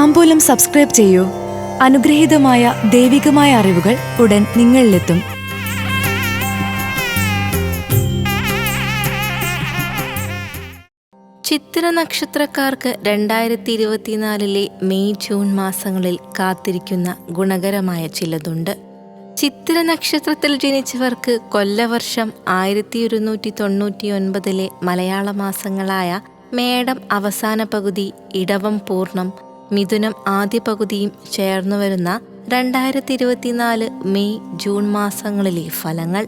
താമ്പൂലം subscribe ചെയ്യൂ. അനുഗ്രഹീതമായ ദൈവികമായ അറിവുകൾ ഉടൻ നിങ്ങളിലെത്തും. ചിത്ര നക്ഷത്രക്കാർക്ക് രണ്ടായിരത്തി ഇരുപത്തിനാലിലെ മെയ് ജൂൺ മാസങ്ങളിൽ കാത്തിരിക്കുന്ന ഗുണകരമായ ചിലതുണ്ട്. ചിത്ര നക്ഷത്രത്തിൽ ജനിച്ചവർക്ക് കൊല്ലവർഷം ആയിരത്തി ഒരുന്നൂറ്റി തൊണ്ണൂറ്റി ഒൻപതിലെ മലയാള മാസങ്ങളായ മേടം അവസാന പകുതി ഇടവം പൂർണം മിഥുനം ആദ്യ പകുതിയും ചേർന്നു വരുന്ന രണ്ടായിരത്തി ഇരുപത്തിനാല് മെയ് ജൂൺ മാസങ്ങളിലെ ഫലങ്ങൾ.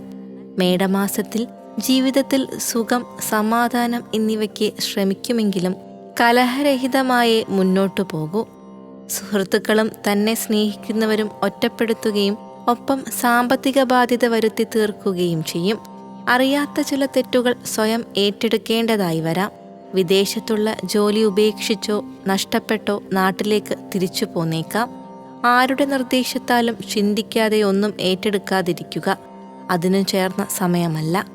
മേടമാസത്തിൽ ജീവിതത്തിൽ സുഖം സമാധാനം എന്നിവയ്ക്ക് ശ്രമിക്കുമെങ്കിലും കലഹരഹിതമായി മുന്നോട്ടു പോകൂ. സുഹൃത്തുക്കളും തന്നെ സ്നേഹിക്കുന്നവരും ഒറ്റപ്പെടുത്തുകയും ഒപ്പം സാമ്പത്തിക ബാധ്യത വരുത്തി തീർക്കുകയും ചെയ്യും. അറിയാത്ത ചില തെറ്റുകൾ സ്വയം ഏറ്റെടുക്കേണ്ടതായി വരാം. വിദേശത്തുള്ള ജോലി ഉപേക്ഷിച്ചോ നഷ്ടപ്പെട്ടോ നാട്ടിലേക്ക് തിരിച്ചു പോന്നേക്കാം. ആരുടെ നിർദ്ദേശത്താലും ചിന്തിക്കാതെ ഒന്നും ഏറ്റെടുക്കാതിരിക്കുക അതിനു ചേർന്ന സമയമല്ല.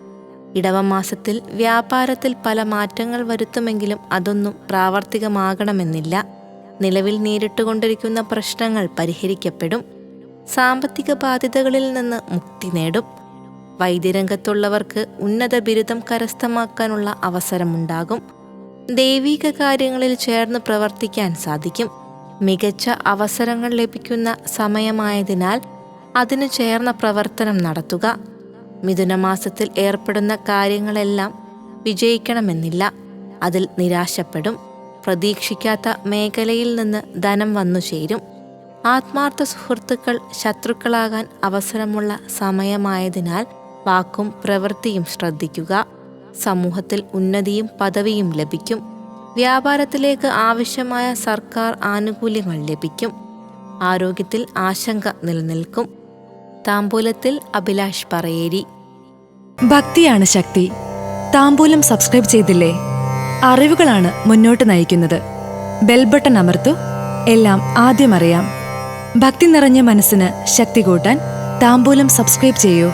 ഇടവമാസത്തിൽ വ്യാപാരത്തിൽ പല മാറ്റങ്ങൾ വരുത്തുമെങ്കിലും അതൊന്നും പ്രാവർത്തികമാകണമെന്നില്ല. നിലവിൽ നേരിട്ടുകൊണ്ടിരിക്കുന്ന പ്രശ്നങ്ങൾ പരിഹരിക്കപ്പെടും. സാമ്പത്തിക ബാധ്യതകളിൽ നിന്ന് മുക്തി നേടും. വൈദ്യരംഗത്തുള്ളവർക്ക് ഉന്നത ബിരുദം കരസ്ഥമാക്കാനുള്ള അവസരമുണ്ടാകും. ദൈവിക കാര്യങ്ങളിൽ ചേർന്ന് പ്രവർത്തിക്കാൻ സാധിക്കും. മികച്ച അവസരങ്ങൾ ലഭിക്കുന്ന സമയമായതിനാൽ അതിനു ചേർന്ന പ്രവർത്തനം നടത്തുക. മിഥുനമാസത്തിൽ ഏർപ്പെടുന്ന കാര്യങ്ങളെല്ലാം വിജയിക്കണമെന്നില്ല. അതിൽ നിരാശപ്പെടും. പ്രതീക്ഷിക്കാത്ത മേഖലയിൽ നിന്ന് ധനം വന്നു ചേരും. ആത്മാർത്ഥ സുഹൃത്തുക്കൾ ശത്രുക്കളാകാൻ അവസരമുള്ള സമയമായതിനാൽ വാക്കും പ്രവൃത്തിയും ശ്രദ്ധിക്കുക. സമൂഹത്തിൽ ഉന്നതിയും പദവിയും ലഭിക്കും. വ്യാപാരത്തിലേക്ക് ആവശ്യമായ സർക്കാർ ആനുകൂല്യങ്ങൾ ലഭിക്കും. ആരോഗ്യത്തിൽ ആശങ്ക നിലനിൽക്കും. താമ്പൂലത്തിൽ അഭിലാഷ് പറയേരി. ഭക്തിയാണ് ശക്തി. താമ്പൂലം സബ്സ്ക്രൈബ് ചെയ്തില്ലേ? അറിവുകളാണ് മുന്നോട്ട് നയിക്കുന്നത്. ബെൽബട്ടൺ അമർത്തു. എല്ലാം ആദ്യം അറിയാം. ഭക്തി നിറഞ്ഞ മനസ്സിന് ശക്തി കൂട്ടാൻ താമ്പൂലം സബ്സ്ക്രൈബ് ചെയ്യൂ.